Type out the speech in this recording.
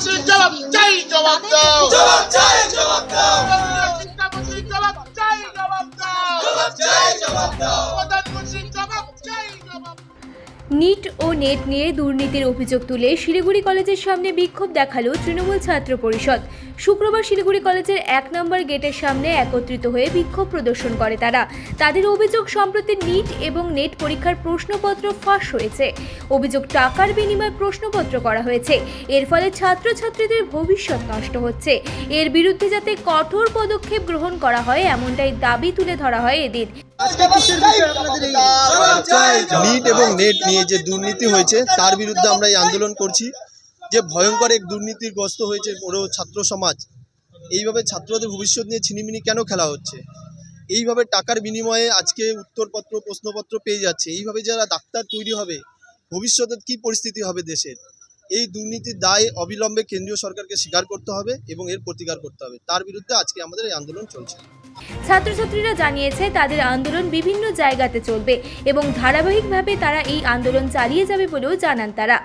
শিক্ষামন্ত্রীর জবাব চাই জবাব দাও। জবাব চাই জবাব দাও। কেন্দ্রীয় জবাব চাই জবাব দাও। জবাব চাই জবাব দাও। প্রধানমন্ত্রীর জবাব চাই জবাব দাও। নিট ও নেট নিয়ে দুর্নীতির অভিযোগ তুলে শিলিগুড়ি কলেজের সামনে বিক্ষোভ দেখাল তৃণমূল ছাত্র পরিষদ। শুক্রবার শিলিগুড়ি কলেজের এক নম্বর গেটের সামনে একত্রিত হয়ে বিক্ষোভ প্রদর্শন করে তারা। তাদের অভিযোগ সম্প্রতি নিট এবং নেট পরীক্ষার প্রশ্নপত্র ফাঁস হয়েছে। অভিযোগ টাকার বিনিময়ে প্রশ্নপত্র করা হয়েছে। এর ফলে ছাত্রছাত্রীদের ভবিষ্যৎ নষ্ট হচ্ছে। এর বিরুদ্ধে যাতে কঠোর পদক্ষেপ গ্রহণ করা হয়, এমনটাই দাবি তুলে ধরা হয় এদিন নিট এবং নেট নিয়ে যে দুর্নীতি হয়েছে, তার বিরুদ্ধে আমরা এই আন্দোলন করছি। যে ভয়ঙ্কর এক দুর্নীতিগ্রস্ত হয়েছে পুরো ছাত্র সমাজ, এইভাবে ছাত্রদের ভবিষ্যৎ নিয়ে ছিনিমিনি কেন খেলা হচ্ছে? এইভাবে টাকার বিনিময়ে আজকে উত্তরপত্র, প্রশ্নপত্র পেয়ে যাচ্ছে। এইভাবে যারা ডাক্তার তৈরি হবে, ভবিষ্যতে কি পরিস্থিতি হবে দেশের? এই দুর্নীতির দায় অবিলম্বে কেন্দ্রীয় সরকারকে স্বীকার করতে হবে এবং এর প্রতিকার করতে হবে। তার বিরুদ্ধে আজকে আমাদের এই আন্দোলন চলছে। ছাত্রছাত্রীরা জানিয়েছে, তাদের আন্দোলন বিভিন্ন জায়গাতে চলবে এবং ধারাবাহিকভাবে তারা এই আন্দোলন চালিয়ে যাবে বলেও জানান তারা।